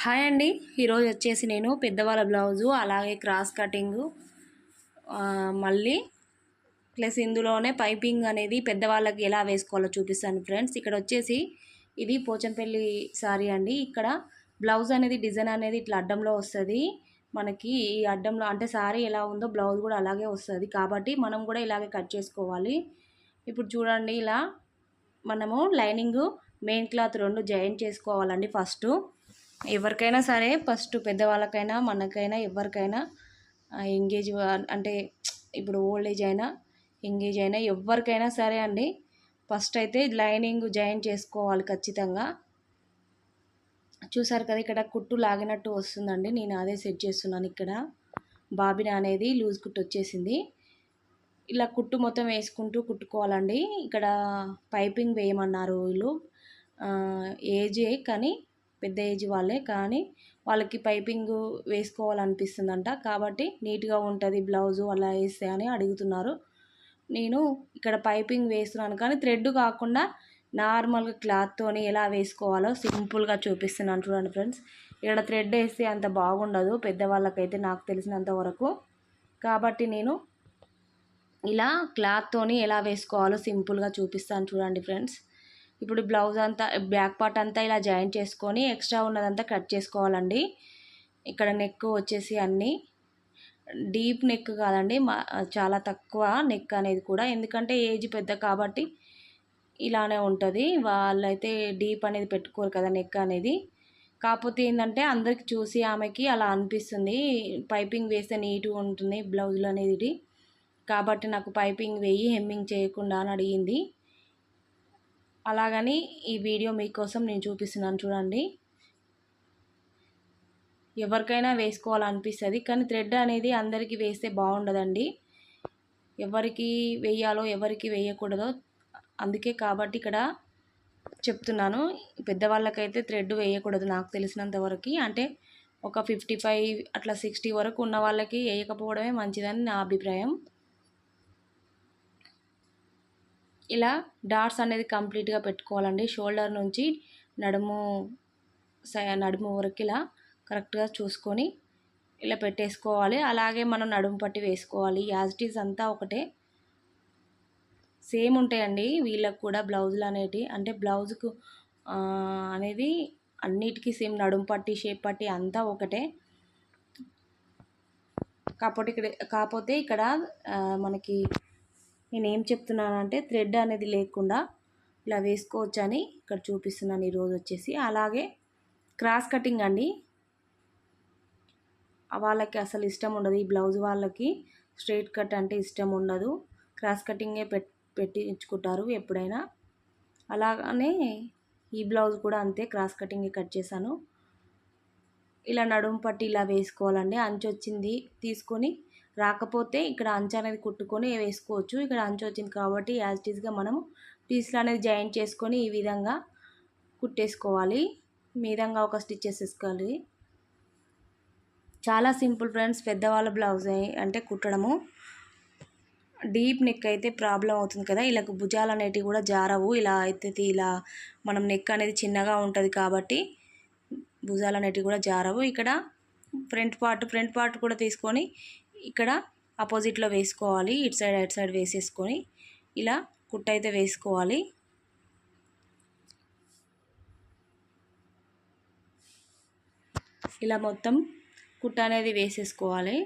Hi అండి. ఈరోజు వచ్చేసి నేను పెద్దవాళ్ళ బ్లౌజు అలాగే క్రాస్ కటింగు మళ్ళీ ప్లస్ ఇందులోనే పైపింగ్ అనేది పెద్దవాళ్ళకి ఎలా వేసుకోవాలో చూపిస్తాను ఫ్రెండ్స్. ఇక్కడ వచ్చేసి ఇది పోచంపల్లి సారీ అండి. ఇక్కడ బ్లౌజ్ అనేది డిజైన్ అనేది ఇట్లా అడ్డంలో వస్తుంది. మనకి ఈ అడ్డంలో అంటే సారీ ఎలా ఉందో బ్లౌజ్ కూడా అలాగే వస్తుంది. కాబట్టి మనం కూడా ఇలాగే కట్ చేసుకోవాలి. ఇప్పుడు చూడండి ఇలా మనము లైనింగ్ మెయిన్ క్లాత్ రెండు జాయిన్ చేసుకోవాలండి ఫస్ట్. ఎవరికైనా సరే ఫస్ట్ పెద్దవాళ్ళకైనా మనకైనా ఎవరికైనా ఎంగేజ్ అంటే ఇప్పుడు ఓల్డ్ ఏజ్ అయినా ఎంగేజ్ అయినా ఎవరికైనా సరే అండి ఫస్ట్ అయితే లైనింగ్ జాయిన్ చేసుకోవాలి ఖచ్చితంగా. చూసారు కదా ఇక్కడ కుట్టు లాగినట్టు వస్తుందండి నేను అదే సెట్ చేస్తున్నాను ఇక్కడ. బాబిన అనేది లూజ్ కుట్టు వచ్చేసింది. ఇలా కుట్టు మొత్తం వేసుకుంటూ కుట్టుకోవాలండి. ఇక్కడ పైపింగ్ వేయమన్నారు వీళ్ళు. ఏజే కానీ పెద్ద ఏజ్ వాళ్ళే కానీ వాళ్ళకి పైపింగ్ వేసుకోవాలనిపిస్తుందంట. కాబట్టి నీట్గా ఉంటుంది బ్లౌజు అలా వేస్తే అని అడుగుతున్నారు. నేను ఇక్కడ పైపింగ్ వేస్తున్నాను కానీ థ్రెడ్ కాకుండా నార్మల్గా క్లాత్తోని ఎలా వేసుకోవాలో సింపుల్గా చూపిస్తున్నాను చూడండి ఫ్రెండ్స్. ఇక్కడ థ్రెడ్ వేస్తే అంత బాగుండదు పెద్దవాళ్ళకైతే నాకు తెలిసినంత వరకు. కాబట్టి నేను ఇలా క్లాత్తోని ఎలా వేసుకోవాలో సింపుల్గా చూపిస్తాను చూడండి ఫ్రెండ్స్. ఇప్పుడు బ్లౌజ్ అంతా బ్యాక్ పార్ట్ అంతా ఇలా జాయిన్ చేసుకొని ఎక్స్ట్రా ఉన్నదంతా కట్ చేసుకోవాలండి. ఇక్కడ నెక్ వచ్చేసి అన్నీ. డీప్ నెక్ కాదండి మా చాలా తక్కువ నెక్ అనేది కూడా. ఎందుకంటే ఏజ్ పెద్ద కాబట్టి ఇలానే ఉంటుంది. వాళ్ళైతే డీప్ అనేది పెట్టుకోరు కదా నెక్ అనేది. కాకపోతే ఏంటంటే అందరికి చూసి ఆమెకి అలా అనిపిస్తుంది. పైపింగ్ వేస్తే నీట్గా ఉంటుంది బ్లౌజులు అనేది. కాబట్టి నాకు పైపింగ్ వేయి హెమ్మింగ్ చేయకుండా అని అడిగింది. అలాగని ఈ వీడియో మీకోసం నేను చూపిస్తున్నాను చూడండి. ఎవరికైనా వేసుకోవాలనిపిస్తుంది కానీ థ్రెడ్ అనేది అందరికీ వేస్తే బాగుండదండి. ఎవరికి వేయాలో ఎవరికి వేయకూడదో అందుకే కాబట్టి ఇక్కడ చెప్తున్నాను. పెద్దవాళ్ళకైతే థ్రెడ్ వేయకూడదు నాకు తెలిసినంత వరకు. అంటే ఒక ఫిఫ్టీ ఫైవ్ అట్లా సిక్స్టీ వరకు ఉన్న వాళ్ళకి వేయకపోవడమే మంచిదని నా అభిప్రాయం. ఇలా డాట్స్ అనేది కంప్లీట్గా పెట్టుకోవాలండి. షోల్డర్ నుంచి నడుము నడుము వరకు ఇలా కరెక్ట్గా చూసుకొని ఇలా పెట్టేసుకోవాలి. అలాగే మనం నడుము పట్టి వేసుకోవాలి. యాజ్ ఇట్ ఈజ్ అంతా ఒకటే. సేమ్ ఉంటాయండి. వీళ్ళకు కూడా బ్లౌజులు అనేటివి అంటే బ్లౌజ్కు అనేది అన్నిటికీ సేమ్ నడుము పట్టి షేప్ పట్టి అంతా ఒకటే. కాకపోతే ఇక్కడ కాకపోతే ఇక్కడ మనకి నేను ఏం చెప్తున్నానంటే థ్రెడ్ అనేది లేకుండా ఇలా వేసుకోవచ్చు అని ఇక్కడ చూపిస్తున్నాను ఈరోజు వచ్చేసి. అలాగే క్రాస్ కటింగ్ అండి. వాళ్ళకి అసలు ఇష్టం ఉండదు. ఈ బ్లౌజ్ వాళ్ళకి స్ట్రైట్ కట్ అంటే ఇష్టం ఉండదు. క్రాస్ కటింగే పెట్ పెట్టించుకుంటారు ఎప్పుడైనా. అలాగనే ఈ బ్లౌజ్ కూడా అంతే క్రాస్ కటింగే కట్ చేశాను. ఇలా నడుము పట్టి ఇలా వేసుకోవాలండి. అంచు వచ్చింది తీసుకొని రాకపోతే ఇక్కడ అంచు అనేది కుట్టుకొని వేసుకోవచ్చు. ఇక్కడ అంచు వచ్చింది కాబట్టి యాజ్ ఇట్ మనం పీస్లు అనేది జాయిన్ చేసుకొని ఈ విధంగా కుట్టేసుకోవాలి. మీదంగా ఒక స్టిచ్చెస్ వేసుకోవాలి. చాలా సింపుల్ ఫ్రెండ్స్ పెద్దవాళ్ళ బ్లౌజ్ అంటే కుట్టడము. డీప్ నెక్ అయితే ప్రాబ్లం అవుతుంది కదా. ఇలా భుజాలు అనేటివి కూడా జారవు. ఇలా అయితే ఇలా మనం నెక్ అనేది చిన్నగా ఉంటుంది కాబట్టి భుజాలు అనేటివి కూడా జారవు. ఇక్కడ ఫ్రంట్ పార్ట్ ఫ్రంట్ పార్ట్ కూడా తీసుకొని ఇక్కడ ఆపోజిట్లో వేసుకోవాలి. ఇటు సైడ్ అటు సైడ్ వేసేసుకొని ఇలా కుట్ట అయితే వేసుకోవాలి. ఇలా మొత్తం కుట్ట అనేది వేసేసుకోవాలి.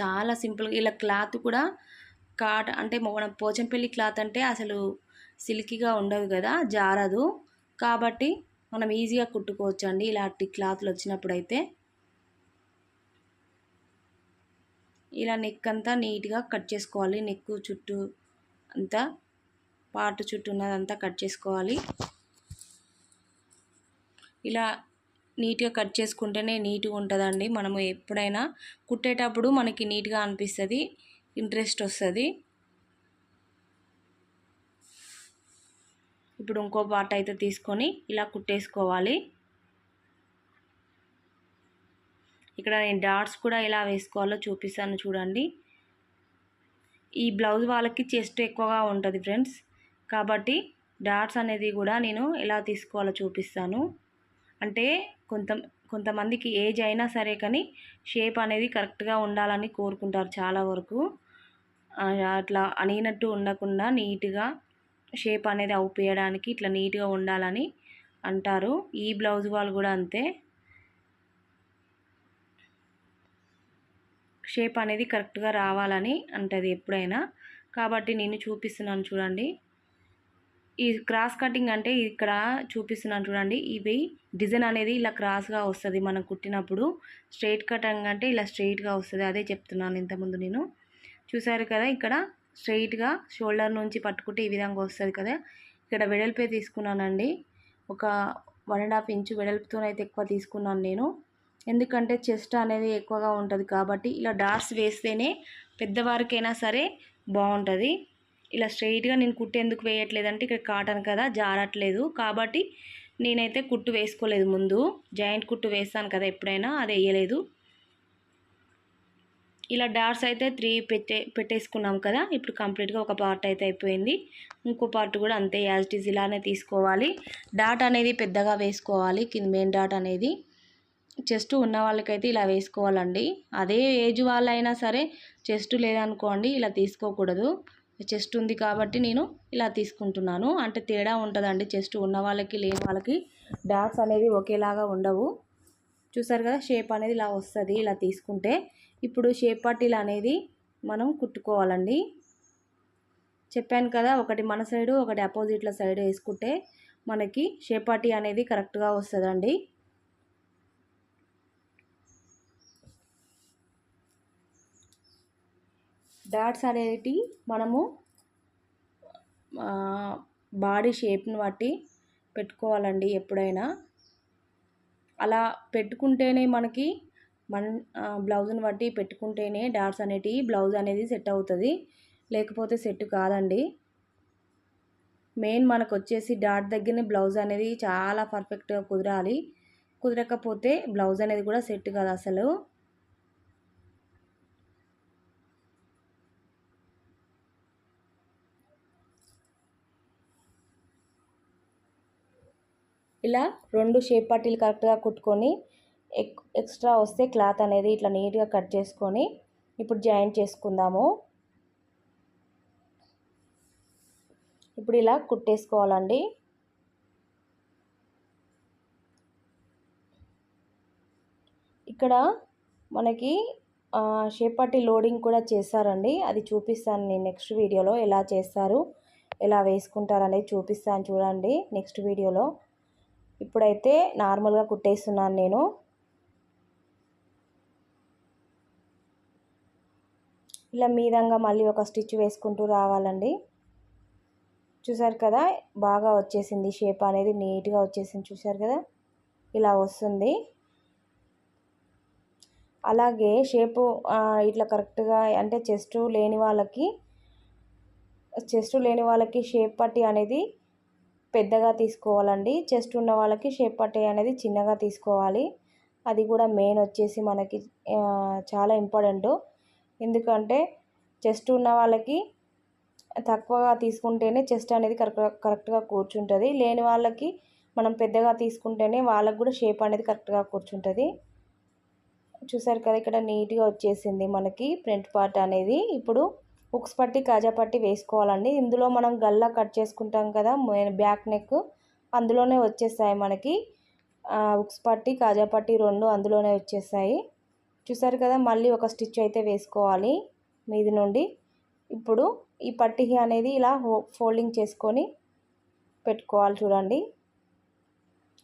చాలా సింపుల్గా ఇలా క్లాత్ కూడా కాట అంటే మన పోచంపల్లి క్లాత్ అంటే అసలు సిల్కీగా ఉండదు కదా జారదు. కాబట్టి మనం ఈజీగా కుట్టుకోవచ్చు అండి ఇలాంటి క్లాత్లు వచ్చినప్పుడు అయితే ఇలా నెక్ అంతా నీట్గా కట్ చేసుకోవాలి. నెక్ చుట్టూ అంతా పార్ట్ చుట్టూ ఉన్నదంతా కట్ చేసుకోవాలి. ఇలా నీట్గా కట్ చేసుకుంటేనే నీట్గా ఉంటుందండి. మనము ఎప్పుడైనా కుట్టేటప్పుడు మనకి నీట్గా అనిపిస్తుంది ఇంట్రెస్ట్ వస్తుంది. ఇప్పుడు ఇంకో పార్ట్ అయితే తీసుకొని ఇలా కుట్టేసుకోవాలి. ఇక్కడ నేను డాట్స్ కూడా ఎలా వేసుకోవాలో చూపిస్తాను చూడండి. ఈ బ్లౌజ్ వాళ్ళకి చెస్ట్ ఎక్కువగా ఉంటుంది ఫ్రెండ్స్. కాబట్టి డాట్స్ అనేది కూడా నేను ఎలా తీసుకోవాలో చూపిస్తాను. అంటే కొంత కొంతమందికి ఏజ్ అయినా సరే కానీ షేప్ అనేది కరెక్ట్గా ఉండాలని కోరుకుంటారు చాలా వరకు. అట్లా అనిగినట్టు ఉండకుండా నీట్గా షేప్ అనేది అవుపేయడానికి ఇట్లా నీట్గా ఉండాలని అంటారు. ఈ బ్లౌజ్ వాళ్ళు కూడా అంతే. షేప్ అనేది కరెక్ట్గా రావాలని అంటది ఎప్పుడైనా. కాబట్టి నేను చూపిస్తున్నాను చూడండి. ఈ క్రాస్ కటింగ్ అంటే ఇక్కడ చూపిస్తున్నాను చూడండి. ఇవి డిజైన్ అనేది ఇలా క్రాస్గా వస్తుంది మనం కుట్టినప్పుడు. స్ట్రైట్ కటింగ్ అంటే ఇలా స్ట్రైట్గా వస్తుంది. అదే చెప్తున్నాను ఇంతకుముందు నేను. చూసారు కదా ఇక్కడ స్ట్రైట్గా షోల్డర్ నుంచి పట్టుకుంటే ఈ విధంగా వస్తుంది కదా. ఇక్కడ వెడల్పే తీసుకున్నానండి. ఒక వన్ అండ్ హాఫ్ ఇంచు వెడల్పుతోనైతే ఎక్కువ తీసుకున్నాను నేను. ఎందుకంటే చెస్ట్ అనేది ఎక్కువగా ఉంటుంది కాబట్టి ఇలా డాట్స్ వేస్తేనే పెద్దవారికైనా సరే బాగుంటుంది. ఇలా స్ట్రైట్గా నేను కుట్టు ఎందుకు వేయట్లేదంటే ఇక్కడ కాటన్ కదా జారట్లేదు. కాబట్టి నేనైతే కుట్టు వేసుకోలేదు ముందు. జాయింట్ కుట్టు వేస్తాను కదా ఎప్పుడైనా అది వేయలేదు. ఇలా డాట్స్ అయితే త్రీ పెట్టే పెట్టేసుకున్నాం కదా ఇప్పుడు కంప్లీట్గా ఒక పార్ట్ అయితే అయిపోయింది. ఇంకో పార్ట్ కూడా అంతే యాజ్ ఇట్ ఈజ్ ఇలానే తీసుకోవాలి. డాట్ అనేది పెద్దగా వేసుకోవాలి కింద మెయిన్ డాట్ అనేది. చెస్ట్ ఉన్న వాళ్ళకైతే ఇలా వేసుకోవాలండి. అదే ఏజ్ వాళ్ళైనా సరే చెస్ట్ లేదనుకోండి ఇలా తీసుకోకూడదు. చెస్ట్ ఉంది కాబట్టి నేను ఇలా తీసుకుంటున్నాను. అంటే తేడా ఉంటుందండి చెస్ట్ ఉన్న వాళ్ళకి లేని వాళ్ళకి. డాట్స్ అనేది ఒకేలాగా ఉండవు. చూసారు కదా షేప్ అనేది ఇలా వస్తుంది ఇలా తీసుకుంటే. ఇప్పుడు షేప్ పట్టీలు అనేది మనం కుట్టుకోవాలండి. చెప్పాను కదా ఒకటి మన సైడు ఒకటి అపోజిట్ల సైడ్ వేసుకుంటే మనకి షేపాటి అనేది కరెక్ట్గా వస్తుందండి. డాట్స్ అనేటి మనము బాడీ షేప్ని బట్టి పెట్టుకోవాలండి ఎప్పుడైనా. అలా పెట్టుకుంటేనే మనకి మన బ్లౌజ్ని బట్టి పెట్టుకుంటేనే డాట్స్ అనేటివి బ్లౌజ్ అనేది సెట్ అవుతుంది. లేకపోతే సెట్ కాదండి. మెయిన్ మనకు వచ్చేసి డాట్ దగ్గరనే బ్లౌజ్ అనేది చాలా పర్ఫెక్ట్గా కుదరాలి. కుదరకపోతే బ్లౌజ్ అనేది కూడా సెట్ కాదు అసలు. ఇలా రెండు షేప్ పట్టీలు కరెక్ట్గా కుట్టుకొని ఎక్ ఎక్స్ట్రా వస్తే క్లాత్ అనేది ఇట్లా నీట్గా కట్ చేసుకొని ఇప్పుడు జాయిన్ చేసుకుందాము. ఇప్పుడు ఇలా కుట్టేసుకోవాలండి. ఇక్కడ మనకి షేప్ లోడింగ్ కూడా చేస్తారండి అది చూపిస్తాను నేను నెక్స్ట్ వీడియోలో ఎలా చేస్తారు ఎలా వేసుకుంటారు అనేది చూపిస్తాను చూడండి నెక్స్ట్ వీడియోలో ఇప్పుడైతే నార్మల్గా కుట్టేస్తున్నాను నేను. ఇలా మీదంగా మళ్ళీ ఒక స్టిచ్ వేసుకుంటూ రావాలండి. చూసారు కదా బాగా వచ్చేసింది షేప్ అనేది నీట్గా వచ్చేసింది చూసారు కదా ఇలా వస్తుంది. అలాగే షేపు ఇట్లా కరెక్ట్గా అంటే చెస్ట్ లేని వాళ్ళకి చెస్ట్ లేని వాళ్ళకి షేప్ పట్టి అనేది పెద్దగా తీసుకోవాలండి. చెస్ట్ ఉన్న వాళ్ళకి షేప్ పట్టే అనేది చిన్నగా తీసుకోవాలి. అది కూడా మెయిన్ వచ్చేసి మనకి చాలా ఇంపార్టెంట్. ఎందుకంటే చెస్ట్ ఉన్న వాళ్ళకి తక్కువగా తీసుకుంటేనే చెస్ట్ అనేది కరెక్ట్ కరెక్ట్గా కూర్చుంటుంది. లేని వాళ్ళకి మనం పెద్దగా తీసుకుంటేనే వాళ్ళకి కూడా షేప్ అనేది కరెక్ట్గా కూర్చుంటుంది. చూసారు కదా ఇక్కడ నీట్గా వచ్చేసింది మనకి ఫ్రంట్ పార్ట్ అనేది. ఇప్పుడు హుక్స్ పట్టి కాజా పట్టి వేసుకోవాలండి. ఇందులో మనం గల్లా కట్ చేసుకుంటాం కదా బ్యాక్ నెక్ అందులోనే వచ్చేస్తాయి మనకి. హుక్స్ పట్టి కాజా పట్టి రెండు అందులోనే వచ్చేస్తాయి. చూసారు కదా మళ్ళీ ఒక స్టిచ్ అయితే వేసుకోవాలి మీది నుండి. ఇప్పుడు ఈ పట్టి అనేది ఇలా ఫోల్డింగ్ చేసుకొని పెట్టుకోవాలి చూడండి.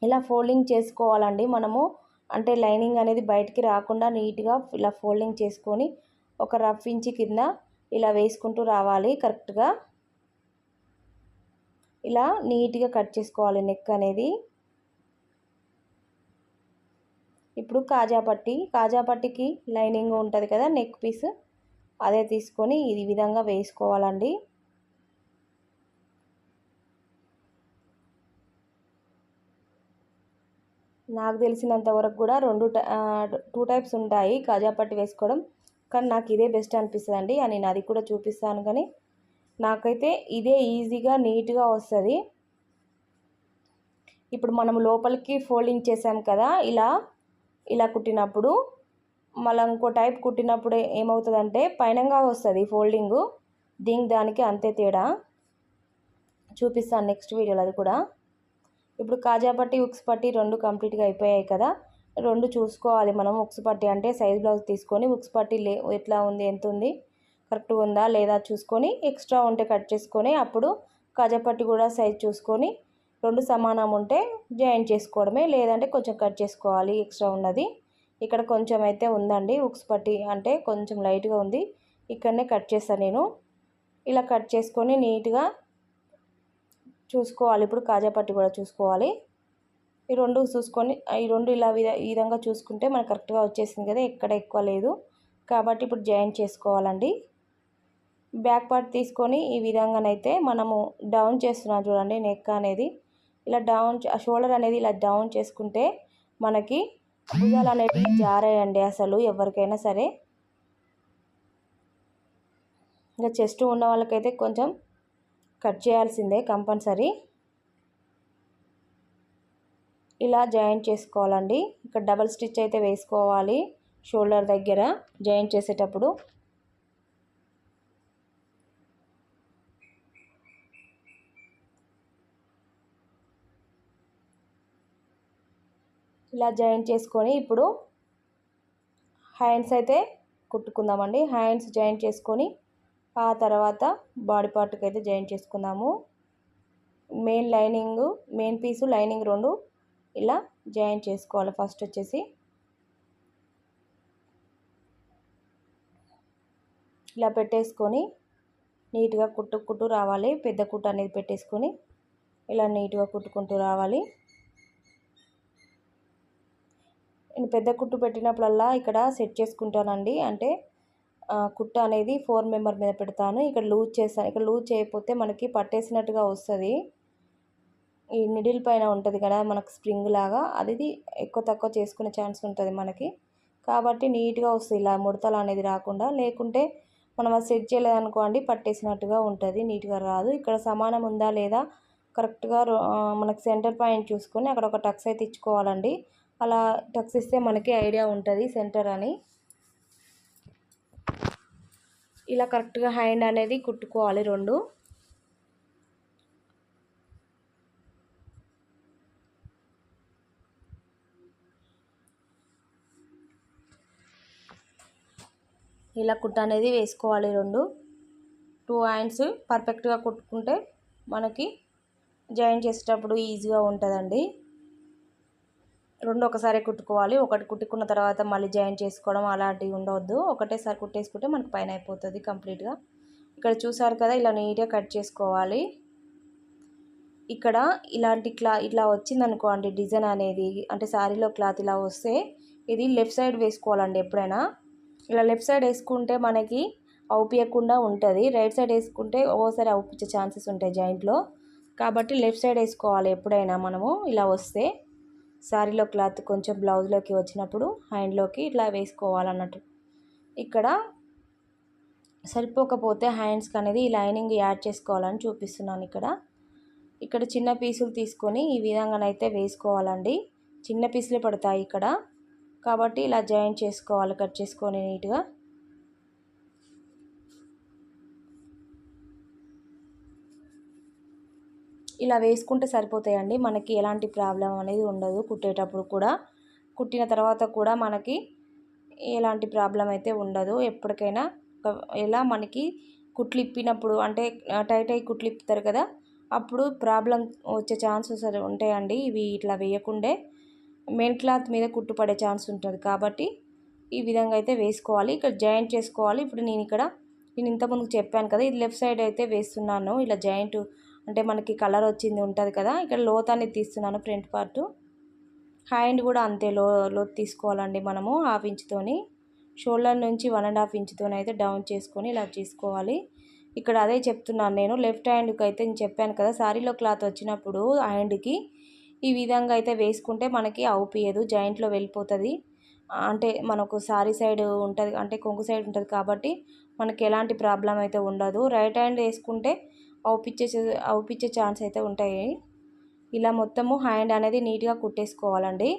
ఇలా ఫోల్డింగ్ చేసుకోవాలండి మనము. అంటే లైనింగ్ అనేది బయటికి రాకుండా నీట్గా ఇలా ఫోల్డింగ్ చేసుకొని ఒక రఫ్ ఇంచి కింద ఇలా వేసుకుంటూ రావాలి కరెక్ట్గా. ఇలా నీట్గా కట్ చేసుకోవాలి నెక్ అనేది. ఇప్పుడు కాజా పట్టి కాజా పట్టికి లైనింగ్ ఉంటుంది కదా నెక్ పీస్ అదే తీసుకొని ఈ విధంగా వేసుకోవాలండి. నాకు తెలిసినంత వరకు కూడా రెండు టూ టైప్స్ ఉంటాయి కాజాపట్టి వేసుకోవడం. కానీ నాకు ఇదే బెస్ట్ అనిపిస్తుంది అండి నేను అది కూడా చూపిస్తాను కానీ నాకైతే ఇదే ఈజీగా నీట్గా వస్తుంది. ఇప్పుడు మనం లోపలికి ఫోల్డింగ్ చేసాం కదా ఇలా ఇలా కుట్టినప్పుడు మళ్ళీ ఇంకో టైప్ కుట్టినప్పుడు ఏమవుతుందంటే పైనంగా వస్తుంది ఫోల్డింగు. దీనికి దానికి అంతే తేడా. చూపిస్తాను నెక్స్ట్ వీడియోలో అది కూడా. ఇప్పుడు కాజా పట్టి ఉక్స్ పట్టి రెండు కంప్లీట్గా అయిపోయాయి కదా రెండు చూసుకోవాలి. మనం ఉక్స్ పట్టి అంటే సైజ్ బ్లౌజ్ తీసుకొని ఉక్స్ పట్టి లే ఎట్లా ఉంది ఎంత ఉంది కరెక్ట్గా ఉందా లేదా చూసుకొని ఎక్స్ట్రా ఉంటే కట్ చేసుకొని అప్పుడు కజపట్టి కూడా సైజ్ చూసుకొని రెండు సమానం ఉంటే జాయిన్ చేసుకోవడమే. లేదంటే కొంచెం కట్ చేసుకోవాలి ఎక్స్ట్రా ఉన్నది. ఇక్కడ కొంచెం అయితే ఉందండి ఉక్స్ పట్టి అంటే కొంచెం లైట్గా ఉంది. ఇక్కడనే కట్ చేస్తాను నేను. ఇలా కట్ చేసుకొని నీట్గా చూసుకోవాలి. ఇప్పుడు కాజా పట్టి కూడా చూసుకోవాలి. ఈ రెండు చూసుకొని ఈ రెండు ఇలా ఈ విధంగా చూసుకుంటే మనకు కరెక్ట్గా వచ్చేసింది కదా ఎక్కడ ఎక్కువ లేదు. కాబట్టి ఇప్పుడు జాయిన్ చేసుకోవాలండి. బ్యాక్ పార్ట్ తీసుకొని ఈ విధంగానైతే మనము డౌన్ చేస్తున్నాం చూడండి నెక్ అనేది. ఇలా డౌన్ షోల్డర్ అనేది ఇలా డౌన్ చేసుకుంటే మనకి భుజాలు అనేవి జారాయండి అసలు ఎవరికైనా సరే. ఇంకా చెస్ట్ ఉన్న వాళ్ళకైతే కొంచెం కట్ చేయాల్సిందే కంపల్సరీ. ఇలా జాయింట్ చేసుకోవాలండి. ఇక్కడ డబల్ స్టిచ్ అయితే వేసుకోవాలి. షోల్డర్ దగ్గర జాయింట్ చేసేటప్పుడు. ఇలా జాయింట్ చేసుకొని ఇప్పుడు హ్యాండ్స్ అయితే కుట్టుకుందామండి. హ్యాండ్స్ జాయింట్ చేసుకొని ఆ తర్వాత బాడీ పార్ట్కి అయితే జాయింట్ చేసుకుందాము. Main lining main piece lining రెండు ఇలా జాయిన్ చేసుకోవాలి. ఫస్ట్ వచ్చేసి ఇలా పెట్టేసుకొని నీట్గా కుట్టు కుట్టు రావాలి. పెద్ద కుట్టు అనేది పెట్టేసుకొని ఇలా నీట్గా కుట్టుకుంటూ రావాలి. నేను పెద్ద కుట్టు పెట్టినప్పుడల్లా ఇక్కడ సెట్ చేసుకుంటానండి. అంటే కుట్ట అనేది ఫోర్ మెంబర్ మీద పెడతాను. ఇక్కడ లూజ్ చేస్తాను ఇక్కడ లూజ్ చేయకపోతే మనకి పట్టేసినట్టుగా వస్తుంది. ఈ నిడిల్ పైన ఉంటుంది కదా మనకు స్ప్రింగ్ లాగా అది ఎక్కువ తక్కువ చేసుకునే ఛాన్స్ ఉంటుంది మనకి. కాబట్టి నీట్గా వస్తుంది ఇలా ముడతలు అనేది రాకుండా. లేకుంటే మనం అది సెట్ చేయలేదనుకోండి పట్టేసినట్టుగా ఉంటుంది నీట్గా రాదు. ఇక్కడ సమానం ఉందా లేదా కరెక్ట్గా మనకు సెంటర్ పాయింట్ చూసుకొని అక్కడ ఒక టక్స్ అయితే ఇచ్చుకోవాలండి. అలా టక్స్ ఇస్తే మనకి ఐడియా ఉంటుంది సెంటర్ అని. ఇలా కరెక్ట్గా హ్యాండ్ అనేది కుట్టుకోవాలి రెండు. ఇలా కుట్ట అనేది వేసుకోవాలి రెండు. టూ హ్యాండ్స్ పర్ఫెక్ట్గా కుట్టుకుంటే మనకి జాయిన్ చేసేటప్పుడు ఈజీగా ఉంటుందండి. రెండు ఒకసారి కుట్టుకోవాలి. ఒకటి కుట్టుకున్న తర్వాత మళ్ళీ జాయిన్ చేసుకోవడం అలాంటివి ఉండవద్దు. ఒకటేసారి కుట్టేసుకుంటే మనకు పైన అయిపోతుంది కంప్లీట్గా ఇక్కడ చూసారు కదా ఇలా నీట్గా కట్ చేసుకోవాలి. ఇక్కడ ఇలాంటి క్లా ఇట్లా వచ్చిందనుకోండి డిజైన్ అనేది అంటే శారీలో క్లాత్ ఇలా వస్తే ఇది లెఫ్ట్ సైడ్ వేసుకోవాలండి ఎప్పుడైనా. ఇలా లెఫ్ట్ సైడ్ వేసుకుంటే మనకి అవుపియకుండా ఉంటుంది. రైట్ సైడ్ వేసుకుంటే ఓసారి అవుపించే ఛాన్సెస్ ఉంటాయి జాయింట్లో. కాబట్టి లెఫ్ట్ సైడ్ వేసుకోవాలి ఎప్పుడైనా మనము ఇలా వస్తే. శారీలో క్లాత్ కొంచెం బ్లౌజ్లోకి వచ్చినప్పుడు హ్యాండ్లోకి ఇట్లా వేసుకోవాలన్నట్టు. ఇక్కడ సరిపోకపోతే హ్యాండ్స్కి అనేది ఈ లైనింగ్ యాడ్ చేసుకోవాలని చూపిస్తున్నాను ఇక్కడ. ఇక్కడ చిన్న పీసులు తీసుకొని ఈ విధంగానైతే వేసుకోవాలండి. చిన్న పీసులే పడతాయి ఇక్కడ. కాబట్టి ఇలా జాయిన్ చేసుకోవాలి కట్ చేసుకొని నీట్గా. ఇలా వేసుకుంటే సరిపోతాయండి. మనకి ఎలాంటి ప్రాబ్లం అనేది ఉండదు కుట్టేటప్పుడు కూడా. కుట్టిన తర్వాత కూడా మనకి ఎలాంటి ప్రాబ్లం అయితే ఉండదు. ఎప్పటికైనా ఎలా మనకి కుట్లు ఇప్పినప్పుడు అంటే టైట్ అయి కుట్లు ఇప్పుతారు కదా అప్పుడు ప్రాబ్లం వచ్చే ఛాన్సెస్ ఉంటాయండి. ఇవి ఇట్లా వేయకుండే మెయిన్ క్లాత్ మీద కుట్టుపడే ఛాన్స్ ఉంటుంది కాబట్టి ఈ విధంగా అయితే వేసుకోవాలి. ఇక్కడ జాయింట్ చేసుకోవాలి. ఇప్పుడు నేను ఇక్కడ నేను ఇంతకుముందు చెప్పాను కదా ఇది లెఫ్ట్ సైడ్ అయితే వేస్తున్నాను. ఇలా జాయింట్ అంటే మనకి కలర్ వచ్చింది ఉంటుంది కదా ఇక్కడ లోత్ అనేది తీస్తున్నాను ఫ్రంట్ పార్ట్. హ్యాండ్ కూడా అంతే లో లోత్ తీసుకోవాలండి మనము హాఫ్ ఇంచ్తోని షోల్డర్ నుంచి వన్ అండ్ హాఫ్ ఇంచ్తోని అయితే డౌన్ చేసుకొని ఇలా తీసుకోవాలి ఇక్కడ అదే చెప్తున్నాను నేను లెఫ్ట్ హ్యాండ్కి అయితే నేను చెప్పాను కదా సారీలో క్లాత్ వచ్చినప్పుడు హ్యాండ్కి ఈ విధంగా అయితే వేసుకుంటే మనకి అవుపియదు జాయింట్లో వెళ్ళిపోతుంది. అంటే మనకు సారీ సైడ్ ఉంటుంది అంటే కొంగు సైడ్ ఉంటుంది కాబట్టి మనకి ఎలాంటి ప్రాబ్లం అయితే ఉండదు. రైట్ హ్యాండ్ వేసుకుంటే అవుపిచ్చే అవుపిచ్చే ఛాన్స్ అయితే ఉంటాయి. ఇలా మొత్తము హ్యాండ్ అనేది నీట్గా కుట్టేసుకోవాలండి.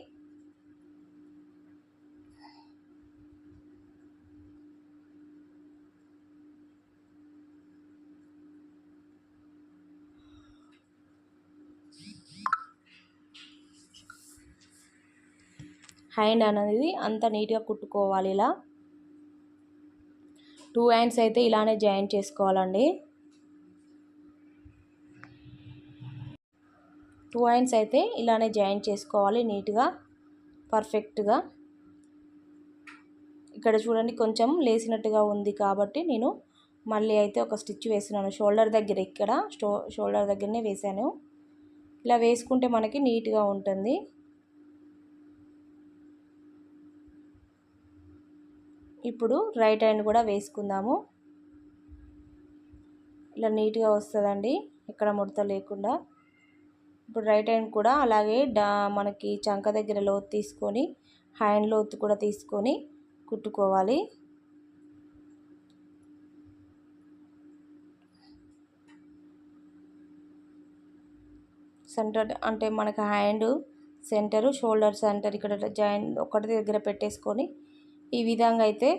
హ్యాండ్ అనేది అంత నీట్గా కుట్టుకోవాలి ఇలా. టూ హ్యాండ్స్ అయితే ఇలానే జాయిన్ చేసుకోవాలండి. టూ హ్యాండ్స్ అయితే ఇలానే జాయిన్ చేసుకోవాలి నీట్గా పర్ఫెక్ట్గా. ఇక్కడ చూడండి కొంచెం లేసినట్టుగా ఉంది కాబట్టి నేను మళ్ళీ అయితే ఒక స్టిచ్ వేసినాను షోల్డర్ దగ్గర ఇక్కడ షోల్డర్ దగ్గరనే వేసాను ఇలా వేసుకుంటే మనకి నీట్గా ఉంటుంది. ఇప్పుడు రైట్ హ్యాండ్ కూడా వేసుకుందాము. ఇలా నీట్గా వస్తుందండి ఇక్కడ ముడత లేకుండా. ఇప్పుడు రైట్ హ్యాండ్ కూడా అలాగే డా మనకి చంక దగ్గర లోతు తీసుకొని హ్యాండ్ లోతు కూడా తీసుకొని కుట్టుకోవాలి. సెంటర్ అంటే మనకి హ్యాండ్ సెంటరు షోల్డర్ సెంటర్ ఇక్కడ జాయిన్ ఒకటి దగ్గర పెట్టేసుకొని ఈ విధంగా అయితే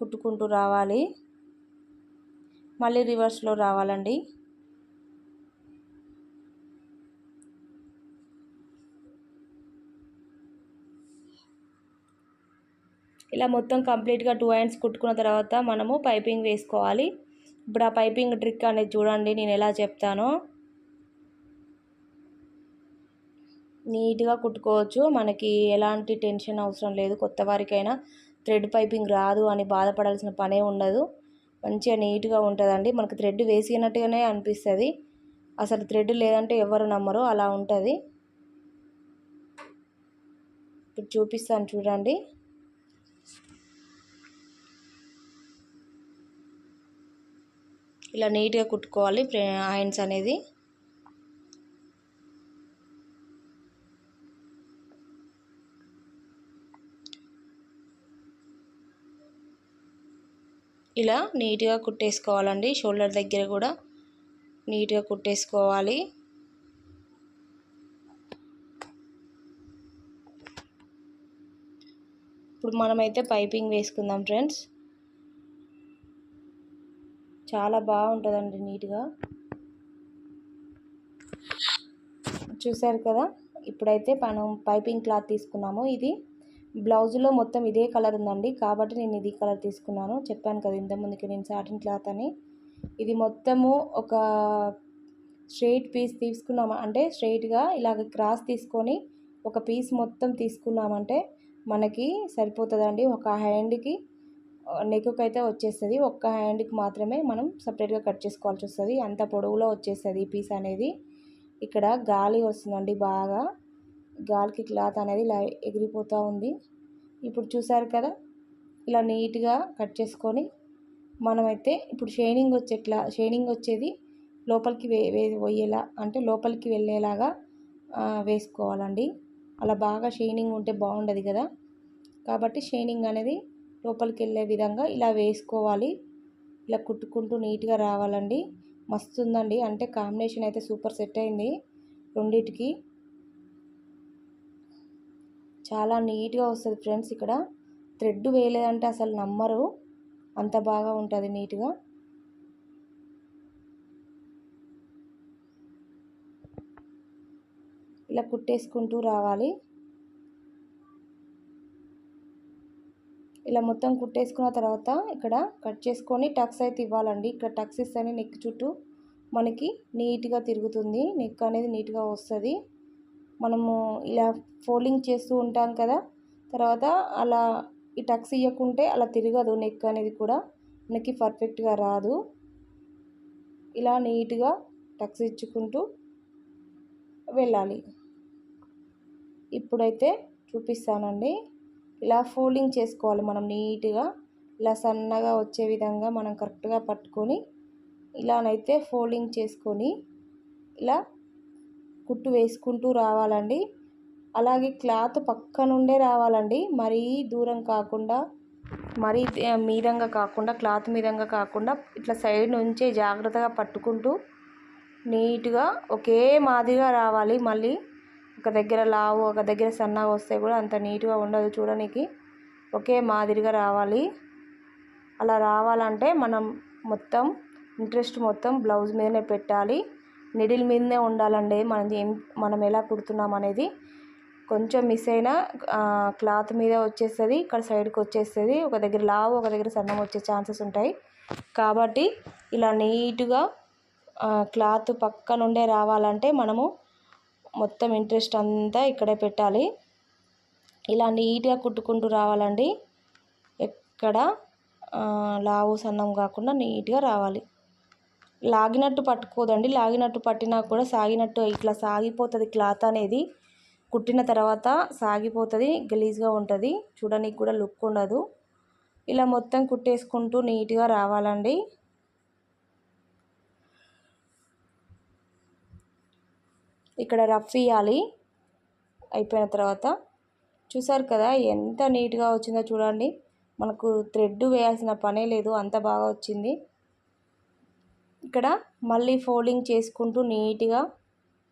కుట్టుకుంటూ రావాలి. మళ్ళీ రివర్స్లో రావాలండి. ఇలా మొత్తం కంప్లీట్గా టూ హ్యాండ్స్ కుట్టుకున్న తర్వాత మనము పైపింగ్ వేసుకోవాలి. ఇప్పుడు ఆ పైపింగ్ ట్రిక్ అనేది చూడండి నేను ఎలా చెప్తానో. నీట్గా కుట్టుకోవచ్చు. మనకి ఎలాంటి టెన్షన్ అవసరం లేదు. కొత్త వారికైనా థ్రెడ్ పైపింగ్ రాదు అని బాధపడాల్సిన పనే ఉండదు. మంచిగా నీట్గా ఉంటుందండి. మనకు థ్రెడ్ వేసినట్టుగానే అనిపిస్తుంది. అసలు థ్రెడ్ లేదంటే ఎవరు నమ్మరు. అలా ఉంటుంది. ఇప్పుడు చూపిస్తాను చూడండి. ఇలా నీట్గా కుట్టుకోవాలి ఆయన్స్ అనేది. ఇలా నీట్గా కుట్టేసుకోవాలండి. షోల్డర్ దగ్గర కూడా నీట్గా కుట్టేసుకోవాలి. ఇప్పుడు మనమైతే పైపింగ్ వేసుకుందాం ఫ్రెండ్స్. చాలా బాగుంటుందండి నీట్గా. చూసారు కదా? ఇప్పుడైతే మనం పైపింగ్ క్లాత్ తీసుకున్నాము ఇది. బ్లౌజ్లో మొత్తం ఇదే కలర్ ఉందండి. కాబట్టి నేను ఇది కలర్ తీసుకున్నాను. చెప్పాను కదా ఇంతకుముందుకి నేను సాటిన్ క్లాత్ అని. ఇది మొత్తము ఒక స్ట్రైట్ పీస్ తీసుకున్నాము అంటే స్ట్రైట్గా ఇలాగ క్రాస్ తీసుకొని ఒక పీస్ మొత్తం తీసుకున్నామంటే మనకి సరిపోతుందండి. ఒక హ్యాండ్కి నెక్కి అయితే వచ్చేస్తుంది. ఒక్క హ్యాండ్కి మాత్రమే మనం సపరేట్గా కట్ చేసుకోవాల్సి వస్తుంది అంత పొడవులో వచ్చేస్తుంది ఈ పీస్ అనేది. ఇక్కడ గాలి వస్తుందండి బాగా. గాలికి క్లాత్ అనేది ఇలా ఎగిరిపోతూ ఉంది. ఇప్పుడు చూసారు కదా ఇలా నీట్గా కట్ చేసుకొని మనమైతే ఇప్పుడు షైనింగ్ వచ్చే క్లా షైనింగ్ వచ్చేది లోపలికి వే పోయేలా అంటే లోపలికి వెళ్ళేలాగా వేసుకోవాలండి. అలా బాగా షైనింగ్ ఉంటే బాగుండదు కదా. కాబట్టి షైనింగ్ అనేది లోపలికి వెళ్ళే విధంగా ఇలా వేసుకోవాలి. ఇలా కుట్టుకుంటూ నీట్గా రావాలండి. మస్తు ఉందండి అంటే కాంబినేషన్ అయితే సూపర్ సెట్ అయింది. రెండిటికి చాలా నీట్గా వస్తుంది ఫ్రెండ్స్ ఇక్కడ. థ్రెడ్ వేయలేదంటే అసలు నమ్మరు. అంత బాగా ఉంటుంది నీట్గా. ఇలా కుట్టేసుకుంటూ రావాలి. ఇలా మొత్తం కుట్టేసుకున్న తర్వాత ఇక్కడ కట్ చేసుకొని టక్స్ అయితే ఇవ్వాలండి. ఇక్కడ టక్స్ ఇస్తేనే నెక్ చుట్టూ మనకి నీట్గా తిరుగుతుంది. నెక్ అనేది నీట్గా వస్తుంది. మనము ఇలా ఫోల్డింగ్ చేస్తూ ఉంటాం కదా తర్వాత అలా ఈ టక్స్ ఇవ్వకుంటే అలా తిరగదు నెక్ అనేది కూడా మనకి పర్ఫెక్ట్గా రాదు. ఇలా నీట్గా టక్స్ ఇచ్చుకుంటూ వెళ్ళాలి. ఇప్పుడైతే చూపిస్తానండి. ఇలా ఫోల్డింగ్ చేసుకోవాలి మనం నీట్గా ఇలా సన్నగా వచ్చే విధంగా మనం కరెక్ట్గా పట్టుకొని ఇలానైతే ఫోల్డింగ్ చేసుకొని ఇలా కుట్టు వేసుకుంటూ రావాలండి. అలాగే క్లాత్ పక్క నుండే రావాలండి. మరీ దూరం కాకుండా మరీ మీదంగా కాకుండా క్లాత్ మీదంగా కాకుండా ఇట్లా సైడ్ నుంచే జాగ్రత్తగా పట్టుకుంటూ నీట్గా ఒకే మాదిరిగా రావాలి. మళ్ళీ ఒక దగ్గర లావు ఒక దగ్గర సన్నగా వస్తే కూడా అంత నీట్గా ఉండదు చూడడానికి ఒకే మాదిరిగా రావాలి. అలా రావాలంటే మనం మొత్తం ఇంట్రెస్ట్ మొత్తం బ్లౌజ్ మీదనే పెట్టాలి. నిడిల్ మీదనే ఉండాలండి. మనం ఏం మనం ఎలా కుడుతున్నాం అనేది కొంచెం మిస్ అయినా క్లాత్ మీద వచ్చేస్తుంది ఇక్కడ సైడ్కి వచ్చేస్తుంది. ఒక దగ్గర లావు ఒక దగ్గర సన్నం వచ్చే ఛాన్సెస్ ఉంటాయి. కాబట్టి ఇలా నీట్గా క్లాత్ పక్క నుండే రావాలంటే మనము మొత్తం ఇంట్రెస్ట్ అంతా ఇక్కడే పెట్టాలి. ఇలా నీట్గా కుట్టుకుంటూ రావాలండి. ఎక్కడ లావు సన్నం కాకుండా నీట్గా రావాలి. లాగినట్టు పట్టుకోదండి. లాగినట్టు పట్టినా కూడా సాగినట్టు ఇట్లా సాగిపోతుంది క్లాత్ అనేది. కుట్టిన తర్వాత సాగిపోతుంది గలీజ్గా ఉంటుంది. చూడడానికి కూడా లుక్ ఉండదు. ఇలా మొత్తం కుట్టేసుకుంటూ నీట్గా రావాలండి. ఇక్కడ రఫ్ ఇవ్వాలి అయిపోయిన తర్వాత చూసారు కదా ఎంత నీట్గా వచ్చిందో చూడండి. మనకు థ్రెడ్ వేయాల్సిన పనే లేదు. అంత బాగా వచ్చింది. ఇక్కడ మళ్ళీ ఫోల్డింగ్ చేసుకుంటూ నీట్గా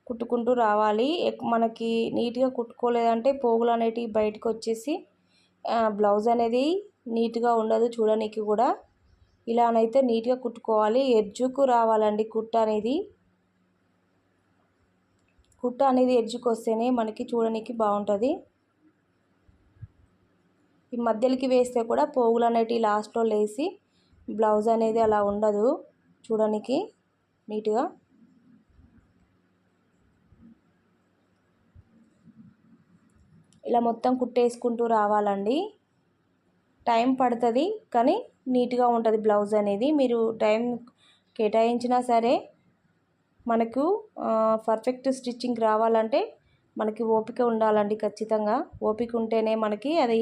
కుట్టుకుంటూ రావాలి. మనకి నీట్గా కుట్టుకోలేదంటే పోగులు అనేటివి బయటకు వచ్చేసి బ్లౌజ్ అనేది నీట్గా ఉండదు చూడడానికి కూడా. ఇలానైతే నీట్గా కుట్టుకోవాలి. ఎడ్జుకు రావాలండి కుట్ట అనేది. కుట్ట అనేది ఎడ్జుకు వస్తేనే మనకి చూడడానికి బాగుంటుంది. ఈ మధ్యలోకి వేస్తే కూడా పోగులు అనేటివి లాస్ట్లో లేసి బ్లౌజ్ అనేది అలా ఉండదు. చూడడానికి నీట్గా. ఇలా మొత్తం కుట్టేసుకుంటూ రావాలండి. టైం పడుతుంది కానీ నీట్గా ఉంటుంది బ్లౌజ్ అనేది. మీరు టైం కేటాయించినా సరే మనకు పర్ఫెక్ట్ స్టిచ్చింగ్ రావాలంటే మనకి ఓపిక ఉండాలండి ఖచ్చితంగా. ఓపిక ఉంటేనే మనకి అది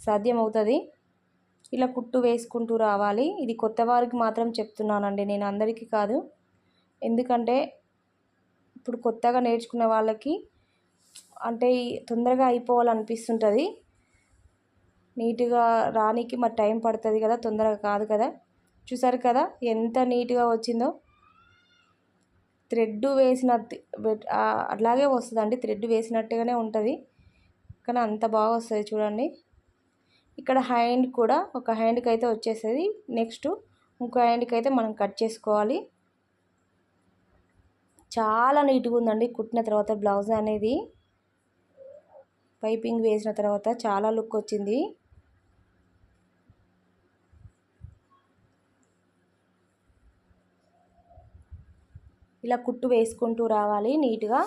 సాధ్యం అవుతుంది ఇలా కుట్టు వేసుకుంటూ రావాలి. ఇది కొత్త వారికి మాత్రం చెప్తున్నానండి. నేను అందరికీ కాదు. ఎందుకంటే ఇప్పుడు కొత్తగా నేర్చుకున్న వాళ్ళకి అంటే తొందరగా అయిపోవాలనిపిస్తుంటుంది. నీట్గా రానికి మరి టైం పడుతుంది కదా తొందరగా కాదు కదా. చూసారు కదా ఎంత నీట్గా వచ్చిందో. థ్రెడ్ వేసిన అట్లాగే వస్తుందండి. థ్రెడ్ వేసినట్టుగానే ఉంటుంది. కానీ అంత బాగా వస్తుంది చూడండి. ఇక్కడ హ్యాండ్ కూడా ఒక హ్యాండ్కి అయితే వచ్చేస్తుంది నెక్స్ట్ ఇంకో హ్యాండ్కి అయితే మనం కట్ చేసుకోవాలి. చాలా నీట్గా ఉందండి. కుట్టిన తర్వాత బ్లౌజ్ అనేది. పైపింగ్ వేసిన తర్వాత చాలా లుక్ వచ్చింది. ఇలా కుట్టు వేసుకుంటూ రావాలి నీట్గా.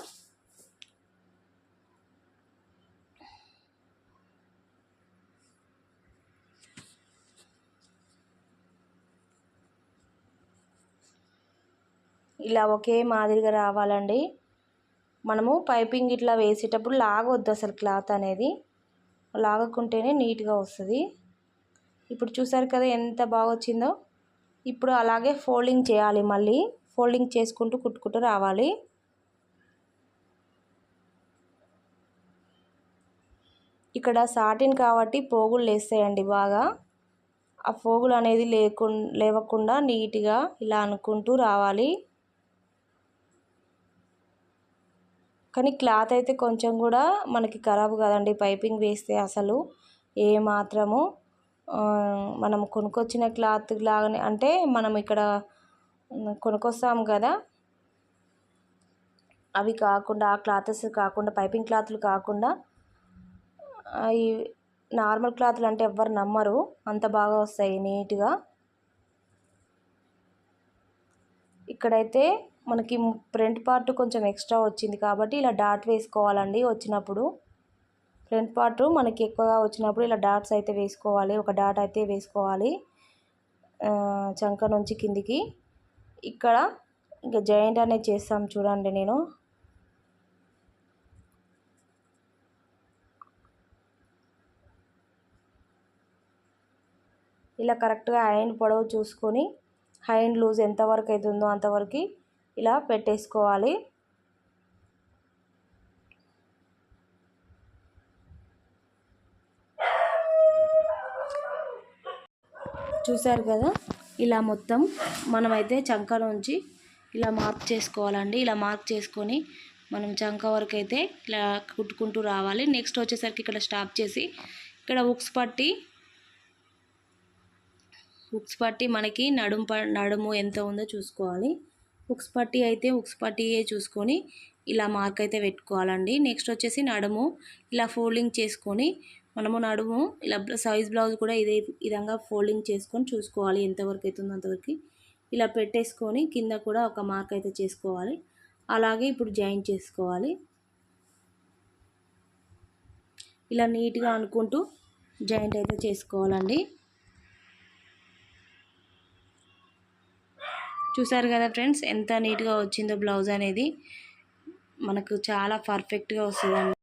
ఇలా ఒకే మాదిరిగా రావాలండి. మనము పైపింగ్ ఇట్లా వేసేటప్పుడు లాగొద్దు అసలు క్లాత్ అనేది. లాగకుంటేనే నీట్గా వస్తుంది. ఇప్పుడు చూసారు కదా ఎంత బాగా వచ్చిందో ఇప్పుడు అలాగే ఫోల్డింగ్ చేయాలి మళ్ళీ. ఫోల్డింగ్ చేసుకుంటూ కుట్టుకుంటూ రావాలి. ఇక్కడ సాటిన్ కాబట్టి పోగులు లేస్తాయండి బాగా. ఆ పోగులు అనేది లేకుండా లేవకుండా నీట్గా ఇలా అనుకుంటూ రావాలి. కానీ క్లాత్ అయితే కొంచెం కూడా మనకి ఖరాబ్ కదండి. పైపింగ్ వేస్తే అసలు ఏ మాత్రము మనం కొనుక్కొచ్చిన క్లాత్ లాగానే అంటే మనం ఇక్కడ కొనుక్కొస్తాం కదా. అవి కాకుండా ఆ క్లాత్స్ కాకుండా పైపింగ్ క్లాత్లు కాకుండా ఈ నార్మల్ క్లాత్లు అంటే ఎవ్వరు నమ్మరు. అంత బాగా వస్తాయి నీట్గా. ఇక్కడైతే మనకి ఫ్రంట్ పార్ట్ కొంచెం ఎక్స్ట్రా వచ్చింది కాబట్టి ఇలా డాట్ వేసుకోవాలండి వచ్చినప్పుడు. ఫ్రంట్ పార్ట్ మనకి ఎక్కువగా వచ్చినప్పుడు ఇలా డాట్స్ అయితే వేసుకోవాలి ఒక డాట్ అయితే వేసుకోవాలి చంక నుంచి కిందికి. ఇక్కడ ఇంకా జాయింట్ అనేది చేస్తాం చూడండి నేను. ఇలా కరెక్ట్గా హ్యాండ్ పొడవు చూసుకొని హ్యాండ్ లూజ్ ఎంతవరకు అవుతుందో అంతవరకు ఇలా పెట్టేసుకోవాలి. చూసారు కదా? ఇలా మొత్తం మనమైతే చంక నుంచి ఇలా మార్క్ చేసుకోవాలండి. ఇలా మార్క్ చేసుకొని మనం చంక వరకు అయితే ఇలా కుట్టుకుంటూ రావాలి. నెక్స్ట్ వచ్చేసరికి ఇక్కడ స్టాప్ చేసి ఇక్కడ ఉక్స్ పట్టి ఉక్స్ పట్టి మనకి నడుము ప నడుము ఎంత ఉందో చూసుకోవాలి. ఉక్స్ పట్టి అయితే ఉక్స్ పట్టియే చూసుకొని ఇలా మార్క్ అయితే పెట్టుకోవాలండి. నెక్స్ట్ వచ్చేసి నడుము ఇలా ఫోల్డింగ్ చేసుకొని మనము నడుము ఇలా సైజ్ బ్లౌజ్ కూడా ఇదే విధంగా ఫోల్డింగ్ చేసుకొని చూసుకోవాలి ఎంతవరకు అవుతుందో అంతవరకు ఇలా పెట్టేసుకొని కింద కూడా ఒక మార్క్ అయితే చేసుకోవాలి. అలాగే ఇప్పుడు జాయిన్ చేసుకోవాలి. ఇలా నీట్గా అనుకుంటూ జాయింట్ అయితే చేసుకోవాలండి. చూసారు కదా ఫ్రెండ్స్ ఎంత నీట్గా వచ్చిందో బ్లౌజ్ అనేది. మనకు చాలా పర్ఫెక్ట్గా వస్తుందండి.